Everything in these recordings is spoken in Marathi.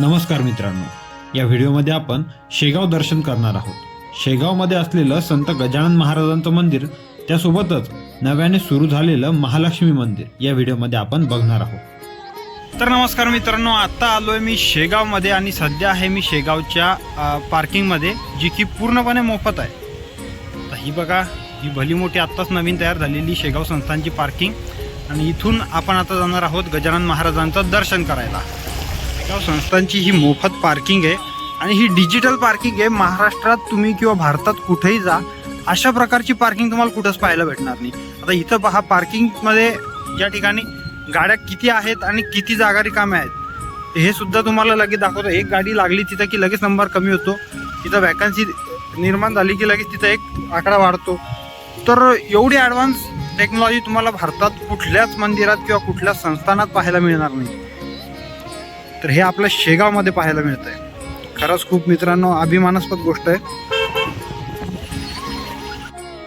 नमस्कार मित्रांनो. या व्हिडिओमध्ये आपण शेगाव दर्शन करणार आहोत. शेगावमध्ये असलेलं संत गजानन महाराजांचं मंदिर त्यासोबतच नव्याने सुरू झालेलं महालक्ष्मी मंदिर या व्हिडिओमध्ये आपण बघणार आहोत. तर नमस्कार मित्रांनो आत्ता आलो आहे मी शेगावमध्ये आणि सध्या आहे मी शेगावच्या पार्किंगमध्ये जी की पूर्णपणे मोफत आहे. तर ही बघा ही भली मोठी आत्ताच नवीन तयार झालेली शेगाव संस्थांची पार्किंग. आणि इथून आपण आता जाणार आहोत गजानन महाराजांचं दर्शन करायला. शेगाव संस्थांची ही मोफत पार्किंग आहे आणि ही डिजिटल पार्किंग आहे. महाराष्ट्रात तुम्ही किंवा भारतात कुठेही जा अशा प्रकारची पार्किंग तुम्हाला कुठंच पाहायला भेटणार नाही. आता इथं पहा पार्किंगमध्ये या ठिकाणी गाड्या किती आहेत आणि किती जागा रिकाम्या आहेत. हे सुद्धा तुम्हाला लगेच दाखवतो. एक गाडी लागली तिथं की लगेच नंबर कमी होतो. तिथं वॅकन्सी निर्माण झाली की लगेच तिथं एक आकडा वाढतो. तर एवढी ॲडव्हान्स टेक्नॉलॉजी तुम्हाला भारतात कुठल्याच मंदिरात किंवा कुठल्याच संस्थानात पाहायला मिळणार नाही. तर हे आपल्या शेगावमध्ये पाहायला मिळतंय. खरंच खूप मित्रांनो अभिमानास्पद गोष्ट आहे.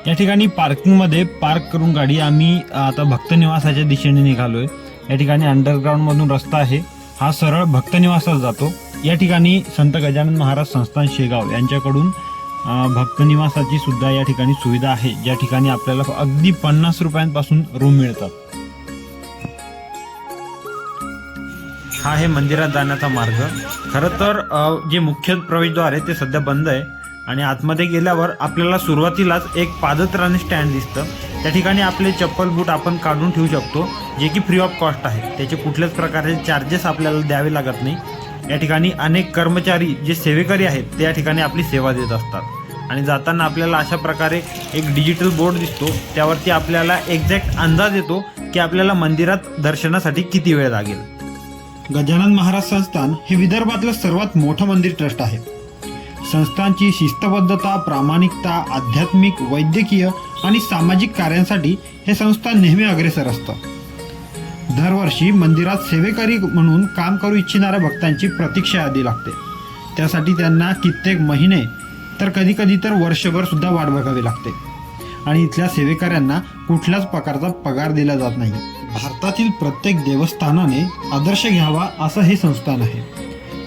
या ठिकाणी पार्किंगमध्ये पार्क करून गाडी आम्ही आता भक्त निवासाच्या दिशेने निघालोय. या ठिकाणी अंडरग्राऊंडमधून रस्ता आहे. हा सरळ भक्त निवासात जातो. या ठिकाणी संत गजानन महाराज संस्थान शेगाव यांच्याकडून भक्तनिवासाची भक्त निवासाची सुद्धा या ठिकाणी सुविधा आहे. ज्या ठिकाणी आपल्याला अगदी पन्नास रुपयांपासून रूम मिळतात. हा आहे मंदिरात जाण्याचा मार्ग. खरं तर जे मुख्य प्रवेशद्वार आहे ते सध्या बंद आहे आणि आतमध्ये गेल्यावर आपल्याला सुरुवातीलाच एक पादत्राणे स्टँड दिसतं. त्या ठिकाणी आपले चप्पल बूट आपण काढून ठेवू शकतो जे की फ्री ऑफ कॉस्ट आहे. त्याचे कुठल्याच प्रकारचे चार्जेस आपल्याला द्यावे लागत नाही. या ठिकाणी अनेक कर्मचारी जे सेवेकरी आहेत ते या ठिकाणी आपली सेवा देत असतात. आणि जाताना आपल्याला अशा प्रकारे एक डिजिटल बोर्ड दिसतो. त्यावरती आपल्याला एक्झॅक्ट अंदाज येतो की आपल्याला मंदिरात दर्शनासाठी किती वेळ लागेल. गजानन महाराज संस्थान हे विदर्भातलं सर्वात मोठं मंदिर ट्रस्ट आहे. संस्थांची शिस्तबद्धता प्रामाणिकता आध्यात्मिक वैद्यकीय आणि सामाजिक कार्यांसाठी हे संस्थान नेहमी अग्रेसर असतं. दरवर्षी मंदिरात सेवेकरी म्हणून काम करू इच्छिणाऱ्या भक्तांची प्रतीक्षा यादी लागते. त्यासाठी त्यांना कित्येक महिने तर कधी कधी तर वर्षभर सुद्धा वाट बघावी लागते. आणि इथल्या सेवेकऱ्यांना कुठल्याच प्रकारचा पगार दिला जात नाही. भारतातील प्रत्येक देवस्थानाने आदर्श घ्यावा असं हे संस्थान आहे.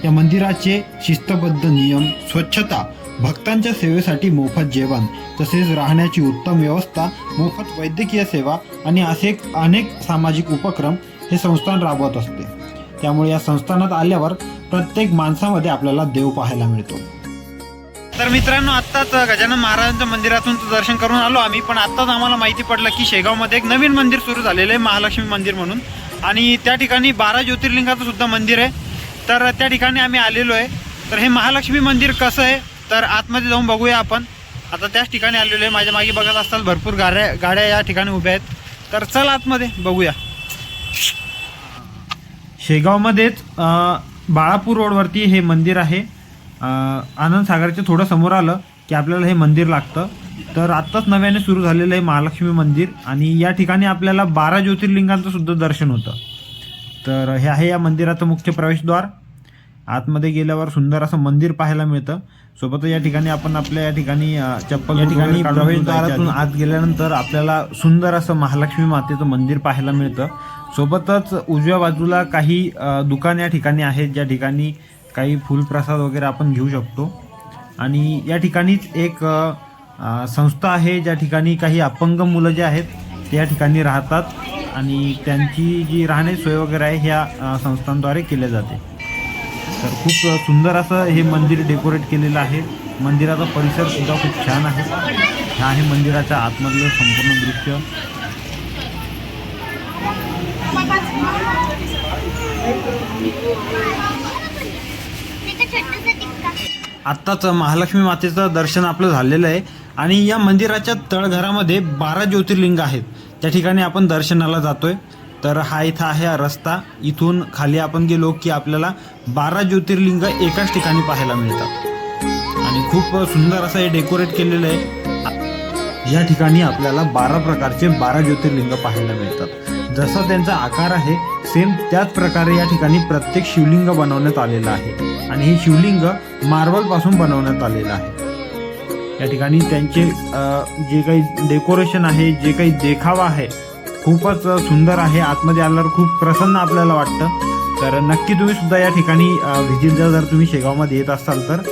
या मंदिराचे शिस्तबद्ध नियम स्वच्छता भक्तांच्या सेवेसाठी मोफत जेवण तसेच राहण्याची उत्तम व्यवस्था मोफत वैद्यकीय सेवा आणि असे अनेक सामाजिक उपक्रम हे संस्थान राबवत असते. त्यामुळे या संस्थानात आल्यावर प्रत्येक माणसामध्ये आपल्याला देव पाहायला मिळतो. तर मित्रांनो आत्ताच गजानन महाराजांच्या मंदिरातून दर्शन करून आलो आम्ही पण आत्ताच आम्हाला माहिती पडलं की शेगावमध्ये एक नवीन मंदिर सुरू झालेलं आहे महालक्ष्मी मंदिर म्हणून. आणि त्या ठिकाणी बारा ज्योतिर्लिंगाचं सुद्धा मंदिर आहे. तर त्या ठिकाणी आम्ही आलेलो आहे. तर हे महालक्ष्मी मंदिर कसं आहे तर आतमध्ये जाऊन बघूया आपण. आता त्याच ठिकाणी आलेलो आहे. माझ्या मागे बघत असताल भरपूर गाड्या गाड्या या ठिकाणी उभ्या आहेत. तर चल आतमध्ये बघूया. शेगावमध्येच बाळापूर रोडवरती हे मंदिर आहे. आनंद सागरच्या थोडं समोर आलं की आपल्याला हे मंदिर लागतं. तर आत्ताच नव्याने सुरू झालेलं आहे महालक्ष्मी मंदिर आणि या ठिकाणी आपल्याला बारा ज्योतिर्लिंगांचं सुद्धा दर्शन होतं. तर हे आहे या मंदिराचं मुख्य प्रवेशद्वार. आतमध्ये गेल्यावर सुंदर असं मंदिर पाहायला मिळतं. सोबतच या ठिकाणी आपण आपल्या या ठिकाणी चप्पल या ठिकाणी प्रवेशद्वारातून आत गेल्यानंतर आपल्याला सुंदर असं महालक्ष्मी मातेचं मंदिर पाहायला मिळतं. सोबतच उजव्या बाजूला काही दुकान या ठिकाणी आहेत ज्या ठिकाणी काही फुलप्रसाद वगैरे आपण घेऊ शकतो. आणि या ठिकाणीच एक संस्था आहे ज्या ठिकाणी काही अपंग मुलं जे आहेत ते या ठिकाणी राहतात. आणि त्यांची जी राहणे सोय वगैरे आहे ह्या संस्थांद्वारे केल्या जाते. तर खूप सुंदर असं हे मंदिर डेकोरेट केलेलं आहे. मंदिराचा परिसर सुद्धा खूप छान आहे. हा आहे मंदिराच्या आतमधलं संपूर्ण दृश्य. आत्ताच महालक्ष्मी मातेचं दर्शन आपलं झालेलं आहे. आणि या मंदिराच्या तळघरामध्ये बारा ज्योतिर्लिंग आहेत. त्या ठिकाणी आपण दर्शनाला जातोय. तर हा इथं आहे हा रस्ता. इथून खाली आपण गेलो की आपल्याला बारा ज्योतिर्लिंग एकाच ठिकाणी पाहायला मिळतात. आणि खूप सुंदर असं हे डेकोरेट केलेलं आहे. या ठिकाणी आपल्याला बारा प्रकारचे बारा ज्योतिर्लिंग पाहायला मिळतात. जसा त्यांचा आकार आहे सेम त्याच प्रकारे या ठिकाणी प्रत्येक शिवलिंग बनवण्यात आलेलं आहे. आणि हे शिवलिंग मार्बलपासून बनवण्यात आलेलं आहे. या ठिकाणी त्यांचे जे काही डेकोरेशन आहे जे काही देखावा आहे खूपच सुंदर आहे. आतमध्ये आल्यावर खूप प्रसन्न आपल्याला वाटतं. तर नक्की तुम्ही सुद्धा या ठिकाणी व्हिजिट द्या. जर तुम्ही शेगावमध्ये येत असाल तर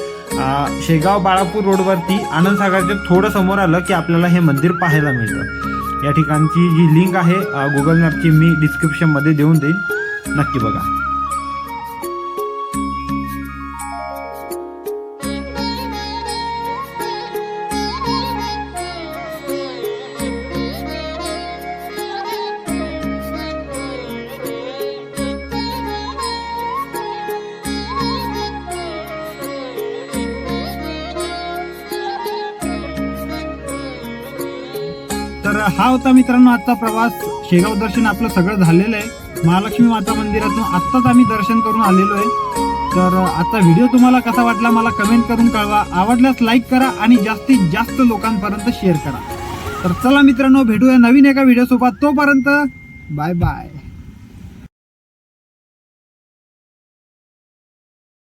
शेगाव बाळापूर रोडवरती आनंद सागरच्या थोडं समोर आलं की आपल्याला हे मंदिर पाहायला मिळतं. या ठिकाणची जी लिंक आहे गुगल मॅपची मी डिस्क्रिप्शनमध्ये देऊन देईन नक्की बघा. हा होता मित्रांनो आजचा प्रवास. शेगाव दर्शन आपलं सगळं झालेलं आहे. महालक्ष्मी माता मंदिरातून आत्ताच आम्ही दर्शन करून आलेलो आहे. तर आजचा व्हिडिओ तुम्हाला कसा वाटला मला कमेंट करून कळवा. आवडल्यास लाईक करा आणि जास्तीत जास्त लोकांपर्यंत शेअर करा. तर चला मित्रांनो भेटूया नवीन एका व्हिडिओसोबत तोपर्यंत बाय बाय